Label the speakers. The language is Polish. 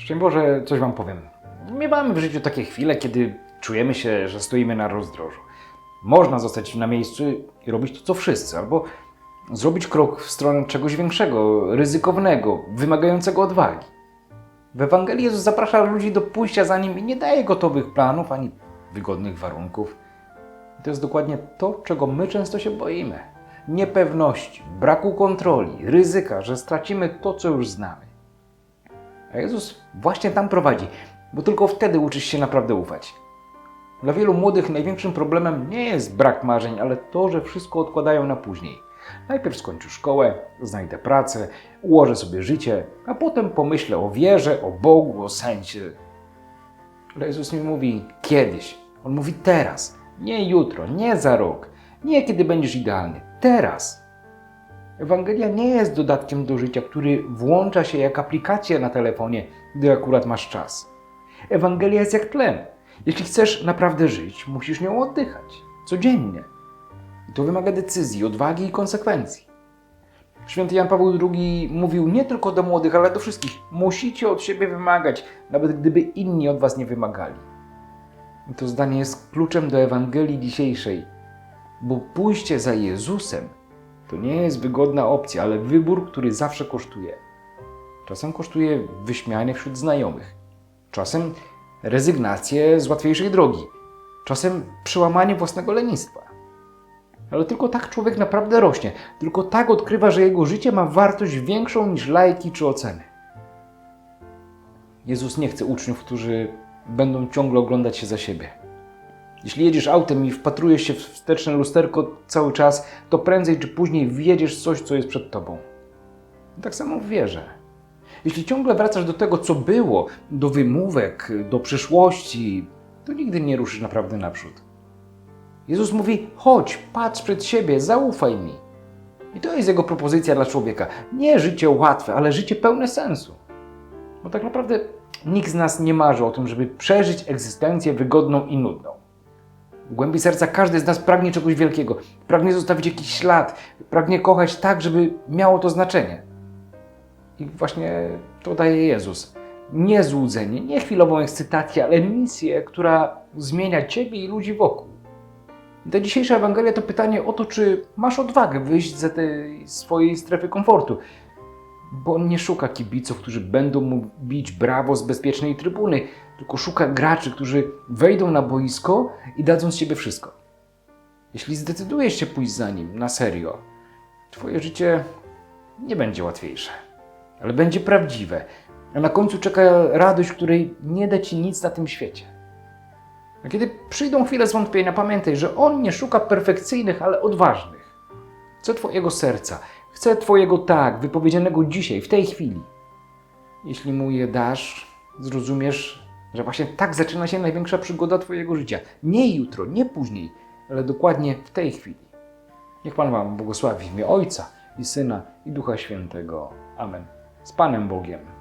Speaker 1: Szczęść Boże, coś Wam powiem. Miewamy w życiu takie chwile, kiedy czujemy się, że stoimy na rozdrożu. Można zostać na miejscu i robić to, co wszyscy, albo zrobić krok w stronę czegoś większego, ryzykownego, wymagającego odwagi. W Ewangelii Jezus zaprasza ludzi do pójścia za Nim i nie daje gotowych planów ani wygodnych warunków. I to jest dokładnie to, czego my często się boimy. Niepewności, braku kontroli, ryzyka, że stracimy to, co już znamy. A Jezus właśnie tam prowadzi, bo tylko wtedy uczysz się naprawdę ufać. Dla wielu młodych największym problemem nie jest brak marzeń, ale to, że wszystko odkładają na później. Najpierw skończę szkołę, znajdę pracę, ułożę sobie życie, a potem pomyślę o wierze, o Bogu, o sensie. Ale Jezus nie mówi kiedyś, On mówi teraz, nie jutro, nie za rok, nie kiedy będziesz idealny, teraz. Ewangelia nie jest dodatkiem do życia, który włącza się jak aplikacja na telefonie, gdy akurat masz czas. Ewangelia jest jak tlen. Jeśli chcesz naprawdę żyć, musisz nią oddychać codziennie. I to wymaga decyzji, odwagi i konsekwencji. Święty Jan Paweł II mówił nie tylko do młodych, ale do wszystkich: musicie od siebie wymagać, nawet gdyby inni od was nie wymagali. I to zdanie jest kluczem do Ewangelii dzisiejszej, bo pójście za Jezusem to nie jest wygodna opcja, ale wybór, który zawsze kosztuje. Czasem kosztuje wyśmianie wśród znajomych, czasem rezygnację z łatwiejszej drogi, czasem przełamanie własnego lenistwa. Ale tylko tak człowiek naprawdę rośnie, tylko tak odkrywa, że jego życie ma wartość większą niż lajki czy oceny. Jezus nie chce uczniów, którzy będą ciągle oglądać się za siebie. Jeśli jedziesz autem i wpatrujesz się w wsteczne lusterko cały czas, to prędzej czy później wjedziesz coś, co jest przed tobą. Tak samo w wierze. Jeśli ciągle wracasz do tego, co było, do wymówek, do przyszłości, to nigdy nie ruszysz naprawdę naprzód. Jezus mówi: chodź, patrz przed siebie, zaufaj mi. I to jest jego propozycja dla człowieka. Nie życie łatwe, ale życie pełne sensu. Bo tak naprawdę nikt z nas nie marzy o tym, żeby przeżyć egzystencję wygodną i nudną. W głębi serca każdy z nas pragnie czegoś wielkiego, pragnie zostawić jakiś ślad, pragnie kochać tak, żeby miało to znaczenie. I właśnie to daje Jezus. Nie złudzenie, nie chwilową ekscytację, ale misję, która zmienia Ciebie i ludzi wokół. I ta dzisiejsza Ewangelia to pytanie o to, czy masz odwagę wyjść ze tej swojej strefy komfortu. Bo on nie szuka kibiców, którzy będą mu bić brawo z bezpiecznej trybuny, tylko szuka graczy, którzy wejdą na boisko i dadzą z siebie wszystko. Jeśli zdecydujesz się pójść za nim na serio, twoje życie nie będzie łatwiejsze, ale będzie prawdziwe. A na końcu czeka radość, której nie da ci nic na tym świecie. A kiedy przyjdą chwile zwątpienia, pamiętaj, że on nie szuka perfekcyjnych, ale odważnych. Chce twojego serca, chce twojego tak, wypowiedzianego dzisiaj, w tej chwili. Jeśli mu je dasz, zrozumiesz, że właśnie tak zaczyna się największa przygoda twojego życia. Nie jutro, nie później, ale dokładnie w tej chwili. Niech Pan Wam błogosławi w imię Ojca i Syna i Ducha Świętego. Amen. Z Panem Bogiem.